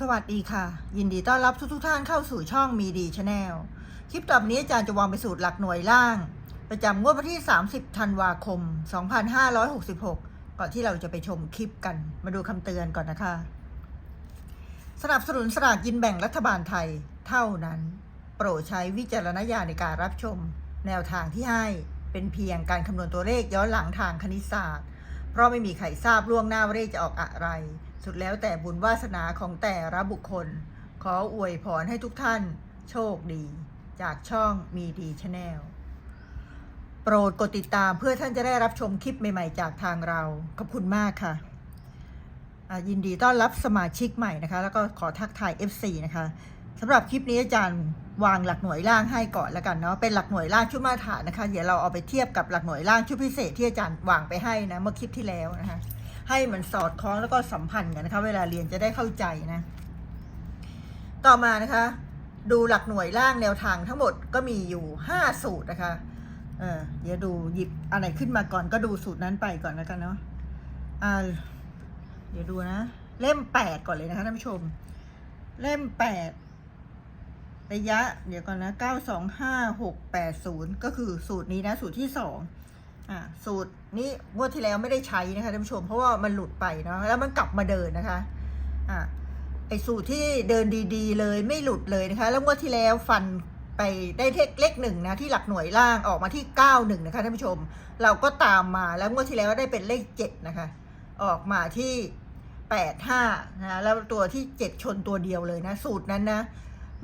สวัสดีค่ะ ยินดีต้อนรับทุกทุกท่านเข้าสู่ช่องมีดีชาแนลคลิปต่อไปนี้อาจารย์จะวางไปสูตรหลักหน่วยล่าง ประจำงวดวันที่ 30 ธันวาคม 2566 ก่อนที่เราจะไปชมคลิปกัน มาดูคำเตือนก่อนนะคะ สนับสนุนสลากกินแบ่งรัฐบาลไทยเท่านั้น โปรดใช้วิจารณญาณในการรับชม แนวทางที่ให้เป็นเพียงการคำนวณตัวเลขย้อนหลังทางคณิตศาสตร์ เพราะไม่มีใครทราบล่วงหน้าว่าเลขจะออกอะไร สุดแล้วแต่บุญวาสนาของแต่ละบุคคล ขออวยพรให้ทุกท่าน โชคดี จากช่องมีดีชาแนลโปรดกดติดตามเพื่อท่านจะได้รับชมคลิปใหม่ๆ จากทางเรา ขอบคุณมากค่ะอ่ายินดีต้อนรับสมาชิกใหม่นะคะ แล้วก็ขอทักทาย FC นะคะสำหรับคลิปนี้อาจารย์วางหลักหน่วยล่างให้ก่อนแล้วกันเนาะเป็นหลักหน่วยล่างชุดมาตรฐานนะคะ เดี๋ยวเราเอาไปเทียบกับหลักหน่วยล่างชุดพิเศษที่อาจารย์วางไปให้นะเมื่อคลิปที่แล้วนะคะ ให้มันสอดคล้องแล้วก็สัมพันธ์กันนะคะ เวลาเรียนจะได้เข้าใจนะ ต่อมานะคะ ดูหลักหน่วยล่างแนวทางทั้งหมดก็มีอยู่ห้าสูตรนะคะเออเดี๋ยวดูหยิบอะไรขึ้นมาก่อนก็ดูสูตรนั้นไปก่อนแล้วกันเนาะอ่าเดี๋ยวดูนะ เล่มแปดก่อนเลยนะคะท่านผู้ชม เล่มแปดระยะ เดี๋ยวก่อนนะเก้าสองห้าหกแปดศูนย์ก็คือสูตรนี้นะ สูตรที่ส อ่าสูตรนี้งวดที่แล้วไม่ได้ใช้นะคะท่านผู้ชม เพราะว่ามันหลุดไปเนาะแล้วมันกลับมาเดินนะคะอ่าไอสูตรที่เดินดีๆ เลยไม่หลุดเลยนะคะ แล้วงวดที่แล้วฟันไปได้เลขเลขหนึ่งนะที่หลักหน่วยล่างออกมาที่เก้าหนึ่งนะคะท่านผู้ชม เราก็ตามมาแล้วงวดที่แล้วได้เป็นเลขเจ็ดนะคะ ออกมาที่แปดห้านะแล้วตัวที่เจ็ดชนตัวเดียวเลยนะ สูตรนั้นนะ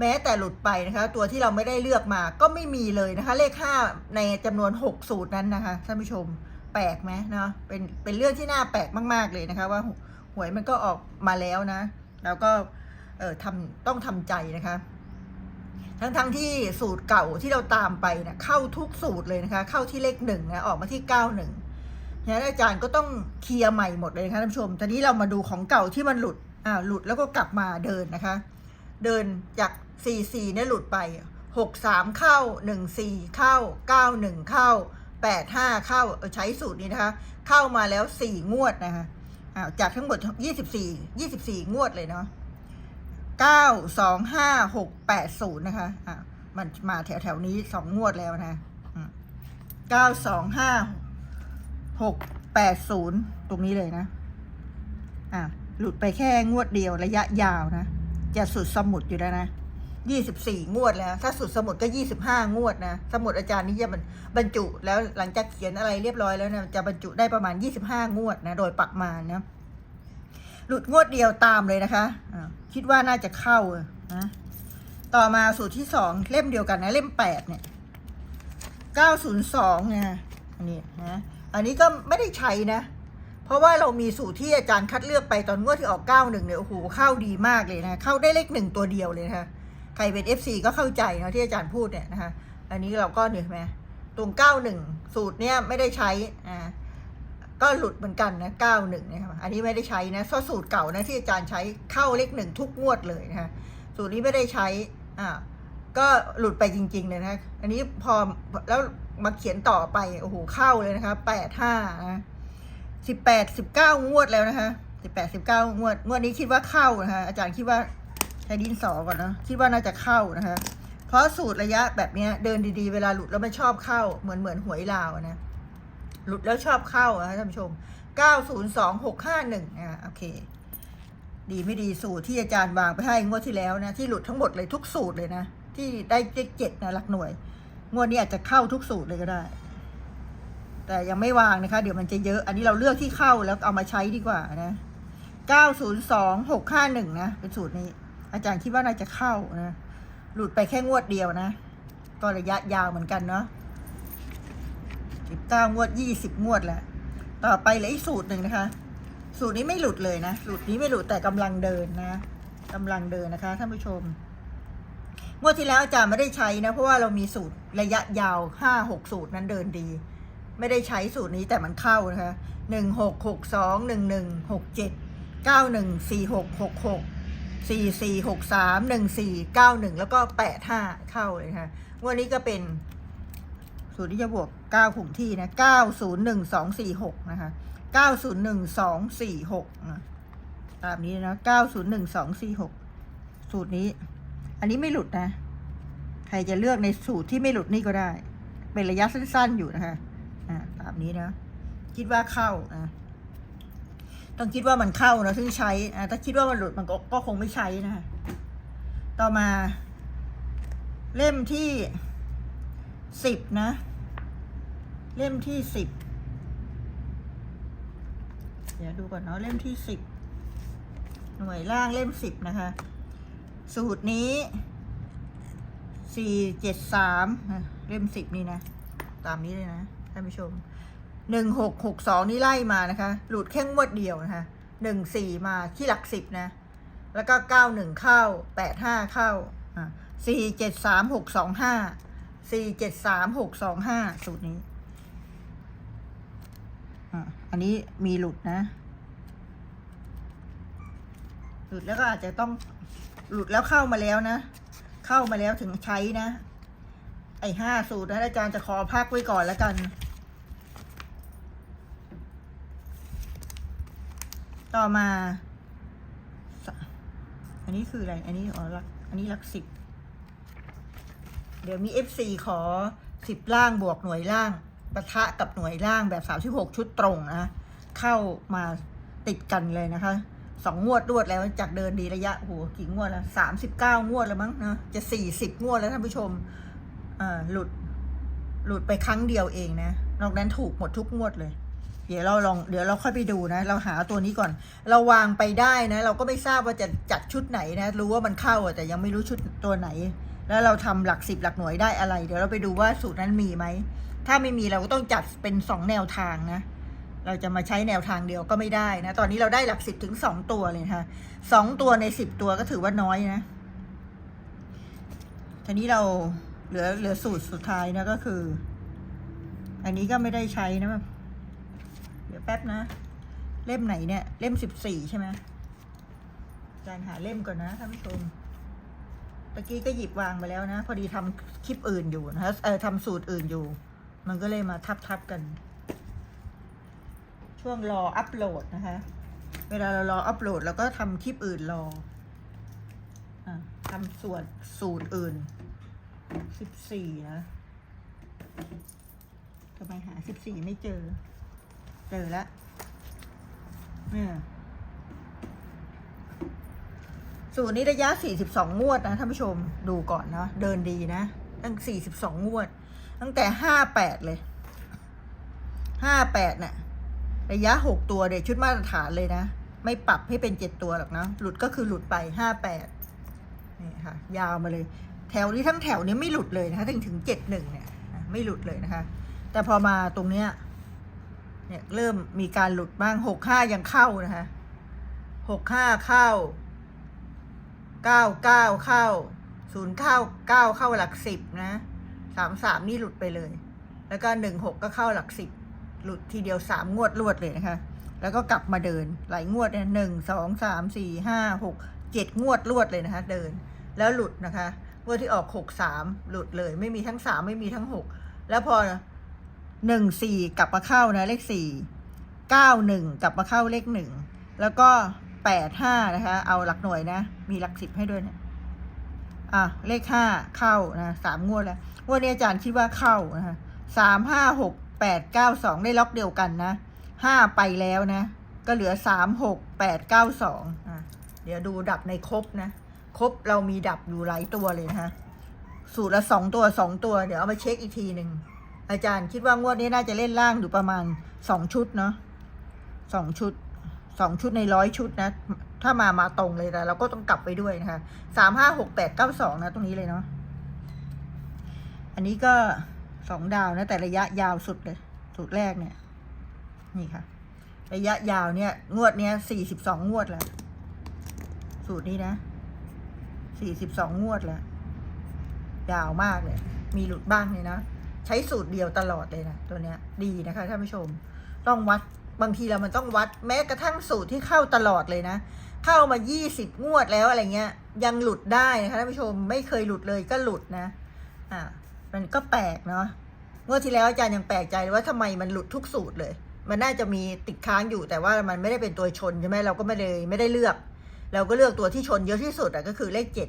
แม้แต่หลุดไปนะคะ ตัวที่เราไม่ได้เลือกมาก็ไม่มีเลยนะคะ เลขห้าในจำนวนหกสูตรนั้นนะคะท่านผู้ชมแปลกไหมเนาะเป็นเป็นเรื่องที่น่าแปลกมาก ๆ เลยนะคะ ว่าหวยมันก็ออกมาแล้วนะ แล้วก็เออทำต้องทำใจนะคะ ทั้งทั้งที่สูตรเก่าที่เราตามไปนะเข้าทุกสูตรเลยนะคะ เข้าที่เลขหนึ่งนะออกมาที่เก้าหนึ่งฉะนั้นอาจารย์ก็ต้องเคลียร์ใหม่หมดเลยนะคะท่านผู้ชมตอนนี้เรามาดูของเก่าที่มันหลุดอ่าหลุดแล้วก็กลับมาเดินนะคะ เดินจากสี่เนี่ยหลุดไปหกสามเข้าหนึ่งสี่เข้าเก้าหนึ่งเข้าแปดห้าเข้าใช้สูตรนี้นะคะ เข้ามาแล้วสี่งวดนะคะจากทั้งหมดยี่สิบสี่ยี่สิบสี่งวดเลยเนาะเก้าสองห้าหกแปดศูนะคะอะมันมาแถวแถวๆนี้สองวดแล้วนะเก้าสองห้าหกแปดศูนย์ตรงนี้เลยนะ อะ หลุดไปแค่งวดเดียวระยะยาวนะ จะสุดสมุดอยู่แล้วนะยี่สิบสี่งวดแล้ว ถ้าสุดสมุดก็ยี่สิบห้างวดนะสมุดอาจารย์นี่จะบรรจุแล้วหลังจากเขียนอะไรเรียบร้อยแล้วนะจะบรรจุได้ประมาณยี่สิบห้างวดนะโดยประมาณนะหลุดงวดเดียวตามเลยนะคะะคิดว่าน่าจะเข้านะต่อมาสูตรที่สองเล่มเดียวกันนะเล่มแปดเนี่ยเก้าศูนย์สองเนี่ยอันนี้นะอันนี้ก็ไม่ได้ใช้นะ เพราะว่าเรามีสูตรที่อาจารย์คัดเลือกไปตอนงวดที่ออกเก้าหนึ่งเนี่ยโอ้โหเข้าดีมากเลยนะเข้าได้เลขหนึ่งตัวเดียวเลยนะคะใครเป็น FC ก็เข้าใจนะที่อาจารย์พูดเนี่ยนะคะอันนี้เราก็เนี่ยเห็นไหมตรงเก้าหนึ่งสูตรเนี้ยไม่ได้ใช้อ่าก็หลุดเหมือนกันนะเก้าหนึ่งนะครับอันนี้ไม่ได้ใช้นะเพราะสูตรเก่านะที่อาจารย์ใช้เข้าเลขหนึ่งทุกงวดเลยนะคะสูตรนี้ไม่ได้ใช้อ่าก็หลุดไปจริง ๆ เลยนะอันนี้พอแล้วมาเขียนต่อไปโอ้โหเข้าเลยนะคะแปดห้านะ สิบแปดสิบเก้างวดแล้วนะคะสิบแปดสิบเก้างวด งวดนี้คิดว่าเข้านะคะอาจารย์คิดว่าใช้ดินสอก่อนนะคิดว่าน่าจะเข้านะคะ เพราะสูตรระยะแบบเนี้ยเดินดีๆ เวลาหลุดแล้วมันชอบเข้าเหมือนเหมือนหวยลาวนะหลุดแล้วชอบเข้านะท่านผู้ชม902651อ่าโอเค ดีไม่ดีสูตรที่อาจารย์วางไปให้งวดที่แล้วนะที่หลุดทั้งหมดเลยทุกสูตรเลยนะที่ได้เลขเจ็ดนะหลักหน่วย งวดนี้อาจจะเข้าทุกสูตรเลยก็ได้ แต่ยังไม่วางนะคะ เดี๋ยวมันจะเยอะ อันนี้เราเลือกที่เข้าแล้วเอามาใช้ดีกว่านะ 902651 นะ เป็นสูตรนี้ อาจารย์คิดว่าน่าจะเข้านะ หลุดไปแค่งวดเดียวนะ ก็ระยะยาวเหมือนกันเนาะสิบเก้างวดยี่สิบงวดแหละต่อไปเหลืออีกสูตรหนึ่งนะคะ สูตรนี้ไม่หลุดเลยนะ สูตรนี้ไม่หลุดแต่กำลังเดินนะกำลังเดินนะคะท่านผู้ชม งวดที่แล้วอาจารย์ไม่ได้ใช้นะ เพราะว่าเรามีสูตรระยะยาวห้าหกสูตรนั้นเดินดี ไม่ได้ใช้สูตรนี้แต่มันเข้านะคะหนึ่งหกหกสองหนึ่งหนึ่งหกเจ็ดเก้าหนึ่งสี่หกหกหกสี่สี่หกสามหนึ่งสี่เก้าหนึ่งแล้วก็แปดห้าเข้าเลยค่ะวดนี้ก็เป็นสูตรที่จะบวก9ขุมที่นะ901 246นย์หนึ่งสองสี่หกนะคะ901 246นะตามนี้นะเก้าศูนย์หนึ่งสองสี่หกสูตรนี้ อันนี้ไม่หลุดนะ ใครจะเลือกในสูตรที่ไม่หลุดนี่ก็ได้ เป็นระยะสั้นๆอยู่นะคะ อ่าตามนี้นะ คิดว่าเข้านะต้องคิดว่ามันเข้านะถึงใช้อ่าถ้าคิดว่ามันหลุดมันก็ก็คงไม่ใช้นะคะต่อมา เล่มที่สิบนะ เล่มที่สิบเดี๋ยวดูก่อนเนาะเล่มที่สิบหน่วยล่างเล่มสิบนะคะ สูตรนี้สี่เจ็ดสามเล่มสิบนี่นะ ตามนี้เลยนะท่านผู้ชม หนึ่งหกหกสองนี่ไล่มานะคะ หลุดแค่งวดเดียวนะคะหนึ่งสี่มาที่หลักสิบนะ แล้วก็เก้าหนึ่งเข้าแปดห้าเข้าอ่าสี่เจ็ดสามหกสองห้าสี่เจ็ดสามหกสองห้าสูตรนี้อ่าอันนี้มีหลุดนะ หลุดแล้วก็อาจจะต้องหลุดแล้วเข้ามาแล้วนะ เข้ามาแล้วถึงใช้นะ ไอ้ห้าสูตรนะอาจารย์จะขอพักไว้ก่อนแล้วกัน ต่อมา อันนี้คืออะไร อันนี้อ๋อลักอันนี้ลักสิบ เดี๋ยวมีเอฟซีขอสิบล่างบวกหน่วยล่างปะทะกับหน่วยล่างแบบสามสิบหกชุดตรงนะเข้ามาติดกันเลยนะคะสองงวดรวดแล้วจากเดินดีระยะโอ้โหกี่งวดแล้วสามสิบเก้างวดแล้วมั้งนะจะสี่สิบงวดแล้วท่านผู้ชมอ่าหลุด หลุดไปครั้งเดียวเองนะ นอกนั้นถูกหมดทุกงวดเลย เดี๋ยวเราลองเดี๋ยวเราค่อยไปดูนะ เราหาตัวนี้ก่อน เราวางไปได้นะ เราก็ไม่ทราบว่าจะจัดชุดไหนนะ รู้ว่ามันเข้าแต่ยังไม่รู้ชุดตัวไหน แล้วเราทำหลักสิบหลักหน่วยได้อะไร เดี๋ยวเราไปดูว่าสูตรนั้นมีไหม ถ้าไม่มีเราก็ต้องจัดเป็นสองแนวทางนะ เราจะมาใช้แนวทางเดียวก็ไม่ได้นะ ตอนนี้เราได้หลักสิบถึงสองตัวเลยนะคะสองตัวในสิบตัวก็ถือว่าน้อยนะทีนี้เราเหลือเหลือสูตรสุดท้ายนะก็คือ อันนี้ก็ไม่ได้ใช้นะ เดี๋ยวแป๊บนะ เล่มไหนเนี่ย เล่มสิบสี่ใช่ไหมอาจารย์หาเล่มก่อนนะท่านผู้ชมตะกี้ก็หยิบวางไปแล้วนะ พอดีทำคลิปอื่นอยู่นะเออทำสูตรอื่นอยู่ มันก็เลยมาทับทับกัน ช่วงรออัปโหลดนะคะ เวลาเรารออัปโหลดเราก็ทำคลิปอื่นรออทำส่วนสูตรอื่นสิบสี่นะทำไมหาสิบสี่ไม่เจอ เจอแล้วเนี่ยสูตรนี้ระยะ 42 งวดนะท่านผู้ชมดูก่อนนะเดินดีนะ ตั้ง 42 งวด ตั้งแต่ 58 เลย 58น่ะระยะ 6 ตัวเด็ชุดมาตรฐานเลยนะ ไม่ปรับให้เป็น 7 ตัวหรอกนะ หลุดก็คือหลุดไป 58 นี่ค่ะ ยาวมาเลย แถวนี้ทั้งแถวนี้ไม่หลุดเลยนะคะถึงถึง 71 เนี่ย ไม่หลุดเลยนะคะ แต่พอมาตรงเนี้ย เนี่ยเริ่มมีการหลุดบ้างหกห้ายังเข้านะคะหกห้าเข้าเก้าเก้าเข้าศูนย์เข้าเก้าเข้าหลักสิบนะสามสามนี่หลุดไปเลย แล้วก็หนึ่งหกก็เข้าหลักสิบหลุดทีเดียวสามงวดรวดเลยนะคะ แล้วก็กลับมาเดินหลายงวดเนี่ยหนึ่งสองสามสี่ห้าหกเจ็ดงวดรวดเลยนะคะ เดิน แล้วหลุดนะคะงวดที่ออกหกสามหลุดเลย ไม่มีทั้งสามไม่มีทั้งหกแล้วพอ หนึ่งสี่กลับมาเข้านะเลขสี่เก้าหนึ่งกลับมาเข้าเลขหนึ่งแล้วก็แปดห้านะคะ เอาหลักหน่วยนะ มีหลักสิบให้ด้วยนะอะเลขห้าเข้านะสามงวดแล้วงวดนี้อาจารย์คิดว่าเข้านะคะสามห้าหกแปดเก้าสองได้ล็อกเดียวกันนะห้าไปแล้วนะ ก็เหลือสามหกแปดเก้าสองอะเดี๋ยวดูดับในครบนะครบเรามีดับอยู่หลายตัวเลยนะคะสูตรละสองตัวสองตัว เดี๋ยวเอามาเช็คอีกทีหนึ่ง อาจารย์คิดว่างวดนี้น่าจะเล่นล่างอยู่ประมาณสองชุดเนาะสองชุดสองชุดในร้อยชุดนะ ถ้ามามาตรงเลยแต่เราก็ต้องกลับไปด้วยนะคะสามห้าหกแปดเก้าสองนะ ตรงนี้เลยเนาะอันนี้ก็สองดาวนะ แต่ระยะยาวสุดเลยสุดแรกเนี่ย นี่ค่ะ ระยะยาวเนี่ย งวดเนี้ยสี่สิบสองงวดแล้ว สูตรนี้นะสี่สิบสองงวดแล้วยาวมากเลย มีหลุดบ้างเลยนะ ใช้สูตรเดียวตลอดเลยนะตัวเนี้ยดีนะคะท่านผู้ชมต้องวัดบางทีเรามันต้องวัดแม้กระทั่งสูตรที่เข้าตลอดเลยนะ เข้ามายี่สิบงวดแล้วอะไรเงี้ย ยังหลุดได้นะคะท่านผู้ชมไม่เคยหลุดเลยก็หลุดนะ อ่ามันก็แปลกเนาะงวดที่แล้วอาจารย์ยังแปลกใจเลยว่าทำไมมันหลุดทุกสูตรเลย มันน่าจะมีติดค้างอยู่แต่ว่ามันไม่ได้เป็นตัวชนใช่ไหมเราก็ไม่ได้ไม่ได้เลือก เราก็เลือกตัวที่ชนเยอะที่สุดอะก็คือเลขเจ็ด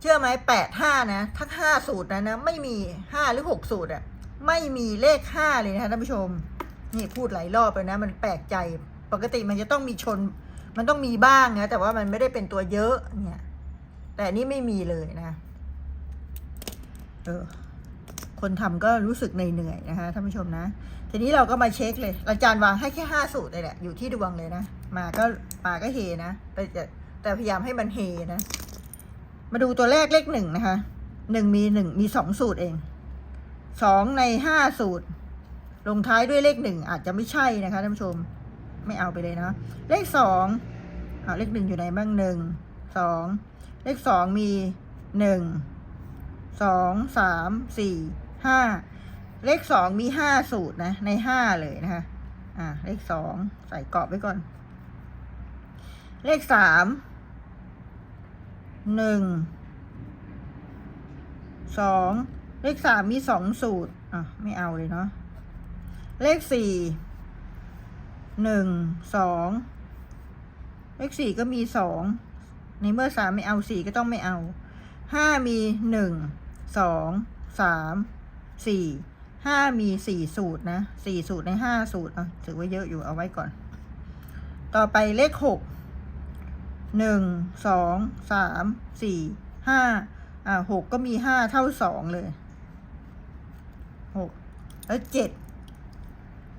เชื่อไหมแปดห้านะทั้งห้าสูตรนะนะ ไม่มีห้าหรือหกสูตรอะไม่มีเลขห้าเลยนะคะท่านผู้ชม นี่พูดหลายรอบเลยนะ มันแปลกใจปกติมันจะต้องมีชน มันต้องมีบ้างนะแต่ว่ามันไม่ได้เป็นตัวเยอะเนี่ย แต่นนี้ไม่มีเลยนะเออคนทำก็รู้สึกเหนื่อยๆนะคะท่านผู้ชมนะ ทีนี้เราก็มาเช็คเลย อาจารย์วางให้แค่ห้าสูตรเลยแหละอยู่ที่ดวงเลยนะ มาก็มาก็เฮนะแต่แต่พยายามให้มันเฮนะ มาดูตัวแรกเลขหนึ่งนะคะหนึ่งมีหนึ่งมีสองสูตรเองสองในห้าสูตร ลงท้ายด้วยเลขหนึ่งอาจจะไม่ใช่นะคะท่านผู้ชมไม่เอาไปเลยนะ เลขสองเอาเลขหนึ่งอยู่ไหนบ้างหนึ่งสองเลขสองมีหนึ่งสองสามสี่ห้าเลขสองมีห้าสูตรนะ ในห้าเลยนะคะอ่าเลขสองใส่กรอบไว้ก่อน เลขสาม หนึ่งสองเลขสามมีสองสูตร อะ ไม่เอาเลยเนาะเลขสี่หนึ่งสองเลขสี่ก็มีสองในเมื่อสามไม่เอาสี่ก็ต้องไม่เอาห้ามีหนึ่งสองสามสี่ห้ามีสี่สูตรนะสี่สูตรในห้าสูตรอะถือว่าเยอะอยู่เอาไว้ก่อน ต่อไปเลขหก หนึ่งสองสามสี่ห้าอ่าหกก็มีห้าเท่าสองเลยหกแล้วเจ็ด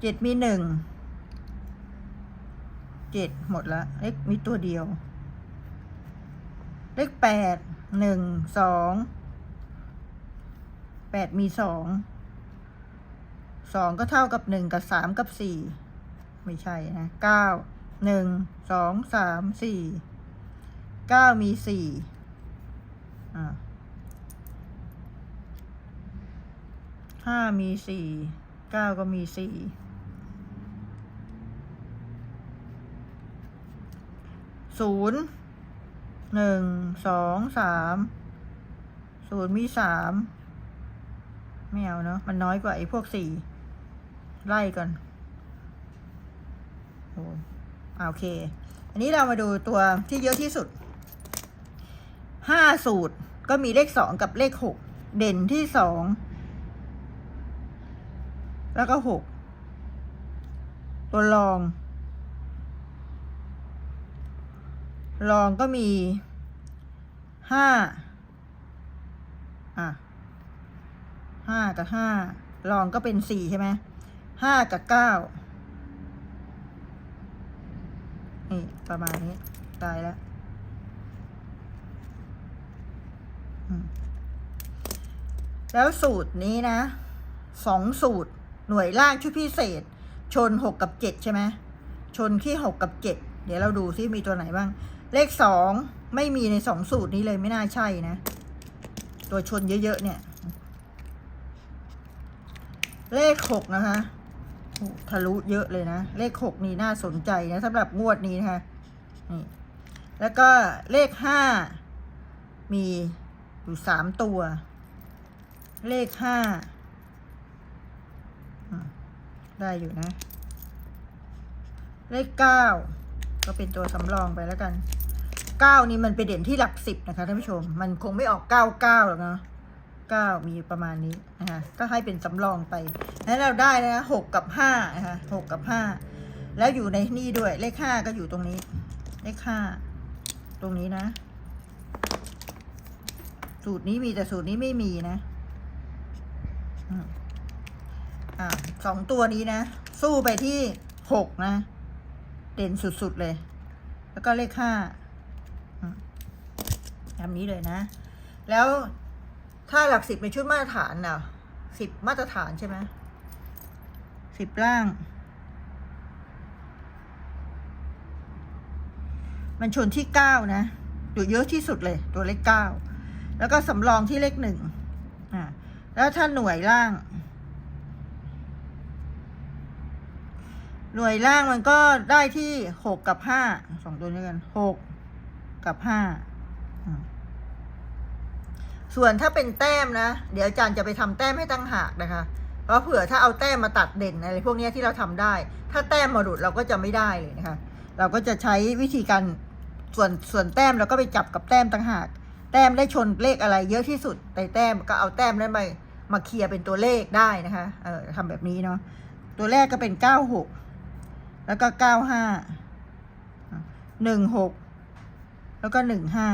เจ็ดมีหนึ่งเจ็ดหมดละเลขมีตัวเดียว เลขแปดหนึ่งสองแปดมีสองสองก็เท่ากับหนึ่งกับสามกับสี่ไม่ใช่นะเก้าหนึ่งสองสามสี่ เก้ามีสี่อ่าห้ามีสี่เก้าก็มีสี่ศูนย์หนึ่งสองสามศูนย์มีสามไม่เอาเนาะมันน้อยกว่าไอ้พวกสี่ไล่ก่อนโอ้อ่าโอเค อันนี้เรามาดูตัวที่เยอะที่สุด ห้าสูตรก็มีเลขสองกับเลขหกเด่นที่สองแล้วก็หกตัวรอง รองก็มีห้าอะห้ากับห้ารองก็เป็นสี่ใช่ไหมห้ากับเก้านี่ ประมาณนี้ ตายแล้วอืม แล้วสูตรนี้นะสองสูตรหน่วยล่างชุดพิเศษ ชนหกกับเจ็ดใช่ไหมชนที่หกกับเจ็ดเดี๋ยวเราดูซิมีตัวไหนบ้าง เลขสองไม่มีในสองสูตรนี้เลยไม่น่าใช่นะ ตัวชนเยอะๆเนี่ย เลขหกนะคะทะลุเยอะเลยนะ เลขหกนี่น่าสนใจนะสำหรับงวดนี้นะคะนี่แล้วก็เลขห้ามีอยู่สามตัว เลขห้าได้อยู่นะ เลขเก้าก็เป็นตัวสำรองไปแล้วกันเก้านี่มันไปเด่นที่หลักสิบนะคะท่านผู้ชม มันคงไม่ออกเก้าเก้าหรอกเนาะเก้ามีประมาณนี้นะคะก็ให้เป็นสำรองไป แล้วเราได้นะหกกับห้านะคะหกกับห้าแล้วอยู่ในนี่ด้วยเลขห้าก็อยู่ตรงนี้ เลขห้าตรงนี้นะ สูตรนี้มีแต่สูตรนี้ไม่มีนะ อ่าสองตัวนี้นะ สู้ไปที่หกนะ เด่นสุด ๆ เลย แล้วก็เลขห้าแบบนี้เลยนะ แล้วถ้าหลักสิบเป็นชุดมาตรฐานน่ะสิบมาตรฐานใช่ไหมสิบล่าง มันชนที่เก้านะอยู่เยอะที่สุดเลย ตัวเลขเก้าแล้วก็สำรองที่เลขหนึ่งอ่า แล้วถ้าหน่วยล่าง หน่วยล่างมันก็ได้ที่หกกับห้าสองตัวนี้กันหกกับห้าส่วนถ้าเป็นแต้มนะ เดี๋ยวอาจารย์จะไปทำแต้มให้ตั้งหากนะคะ เพราะเผื่อถ้าเอาแต้มมาตัดเด่นอะไรพวกนี้ที่เราทำได้ ถ้าแต้มมาหลุดเราก็จะไม่ได้เลยนะคะ เราก็จะใช้วิธีการส่วนส่วนแต้มเราก็ไปจับกับแต้มต่างหาก แต้มได้ชนเลขอะไรเยอะที่สุดแต่แต้มก็เอาแต้มนั้นมามาเคลียร์เป็นตัวเลขได้นะคะ เออทำแบบนี้เนาะ ตัวแรกก็เป็นเก้าหก แล้วก็เก้าห้า หนึ่งหก แล้วก็หนึ่งห้า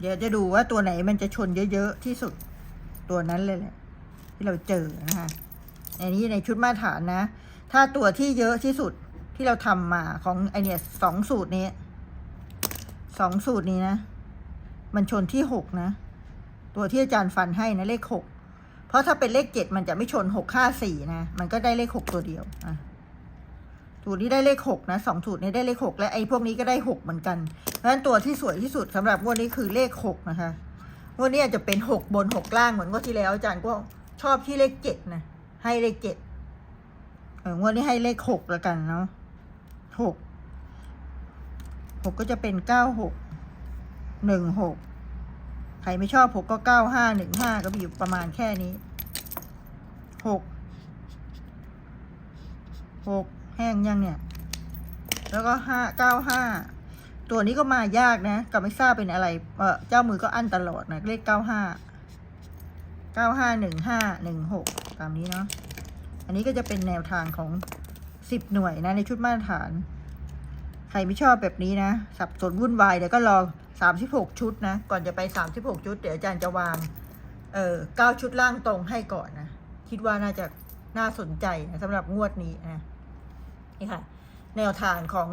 เดี๋ยวจะดูว่าตัวไหนมันจะชนเยอะๆที่สุดตัวนั้นเลยแหละที่เราเจอนะคะ อันนี้ในชุดมาตรฐานนะ ถ้าตัวที่เยอะที่สุด ที่เราทำมาของไอเนี่ยสองสูตรนี้สองสูตรนี้นะ มันชนที่หกนะ ตัวที่อาจารย์ฟันให้นะเลขหกเพราะถ้าเป็นเลขเจ็ดมันจะไม่ชนหกห้าสี่นะ มันก็ได้เลขหกตัวเดียวอะสูตรนี้ได้เลขหกนะสองสูตรนี้ได้เลขหกและไอ้พวกนี้ก็ได้หกเหมือนกันเพราะฉะนั้นตัวที่สวยที่สุดสำหรับงวดนี้คือเลขหกนะคะงวดนี้อาจจะเป็นหกบนหกล่างเหมือนงวดที่แล้วอาจารย์ก็ชอบที่เลขเจ็ดนะให้เลขเจ็ดเอองวดนี้ให้เลขหกแล้วกันเนาะ หกหกก็จะเป็นเก้าหกหนึ่งหกใครไม่ชอบหกก็เก้าห้าหนึ่งห้าก็มีอยู่ประมาณแค่นี้หกหกแห้งยังเนี่ย แล้วก็ห้าเก้าห้าตัวนี้ก็มายากนะก็ไม่ทราบเป็นอะไร เออเจ้ามือก็อั้นตลอดนะเลขเก้าห้าเก้าห้าหนึ่งห้าหนึ่งหกตามนี้เนาะอันนี้ก็จะเป็นแนวทางของ สิบหน่วยนะในชุดมาตรฐาน ใครไม่ชอบแบบนี้นะ สับสนวุ่นวายเดี๋ยวก็รอสามสิบหกชุดนะ ก่อนจะไปสามสิบหกชุด เดี๋ยวอาจารย์จะวาง เออเก้าชุดล่างตรงให้ก่อนนะ คิดว่าน่าจะน่าสนใจนะสำหรับงวดนี้นะนี่ค่ะ แนวทางของ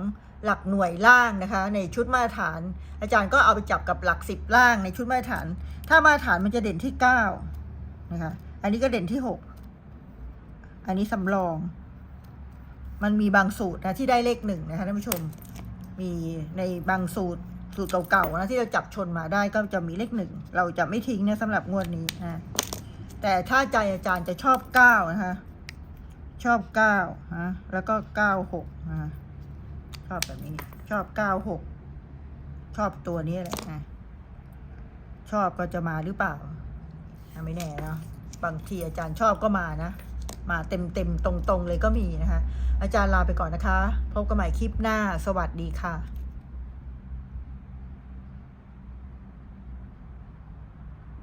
หลักหน่วยล่างนะคะ ในชุดมาตรฐาน อาจารย์ก็เอาไปจับกับหลักสิบล่างในชุดมาตรฐาน ถ้ามาตรฐานมันจะเด่นที่เก้านะคะ อันนี้ก็เด่นที่หกอันนี้สำรอง มันมีบางสูตรนะที่ได้เลขหนึ่งนะคะท่านผู้ชม มีในบางสูตรสูตรเก่าๆนะที่เราจับชนมาได้ก็จะมีเลขหนึ่งเราจะไม่ทิ้งนะสำหรับงวดนี้นะแต่ถ้าใจอาจารย์จะชอบเก้านะคะชอบเก้าฮะแล้วก็เก้าหกนะชอบแบบนี้ ชอบเก้าหกชอบตัวนี้แหละนะชอบก็จะมาหรือเปล่าไม่แน่เนาะบางทีอาจารย์ชอบก็มานะ มาเต็มๆตรงๆเลยก็มีนะคะ อาจารย์ลาไปก่อนนะคะ พบกันใหม่คลิปหน้า สวัสดีค่ะ